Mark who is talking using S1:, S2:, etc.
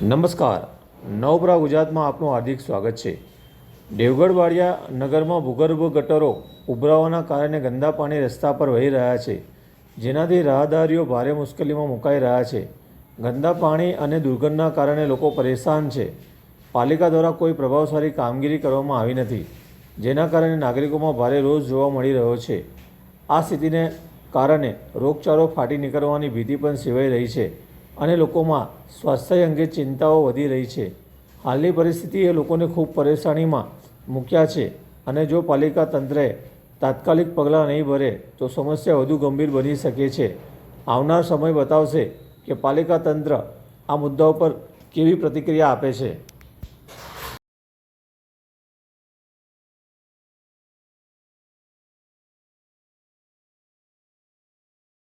S1: નમસ્કાર. નવપરા ગુજરાતમાં આપનું હાર્દિક સ્વાગત છે. દેવગઢ વાડિયા નગરમાં ભૂગર્ભ ગટરો ઉભરાવાના કારણે ગંદા પાણી રસ્તા પર વહી રહ્યા છે. જેનાથી રાહદારીઓ ભારે મુશ્કેલીમાં મુકાઈ રહ્યા છે. ગંદા પાણી અને દુર્ગંધના કારણે લોકો પરેશાન છે. પાલિકા દ્વારા કોઈ પ્રભાવશાળી કામગીરી કરવામાં આવી નથી, જેના કારણે નાગરિકોમાં ભારે રોષ જોવા મળી રહ્યો છે. આ સ્થિતિને કારણે રોગચાળો ફાટી નીકળવાની ભીતિ પણ સેવાઈ રહી છે. અને લોકોમાં સ્વાસ્થ્ય અંગે ચિંતાઓ વધી રહી છે. હાલની પરિસ્થિતિએ લોકોને ખૂબ પરેશાનીમાં મૂક્યા છે અને જો પાલિકા તંત્રએ તાત્કાલિક પગલાં નહીં ભરે તો સમસ્યા વધુ ગંભીર બની શકે છે. આવનાર સમય બતાવશે કે પાલિકા તંત્ર આ મુદ્દા ઉપર કેવી પ્રતિક્રિયા આપે છે.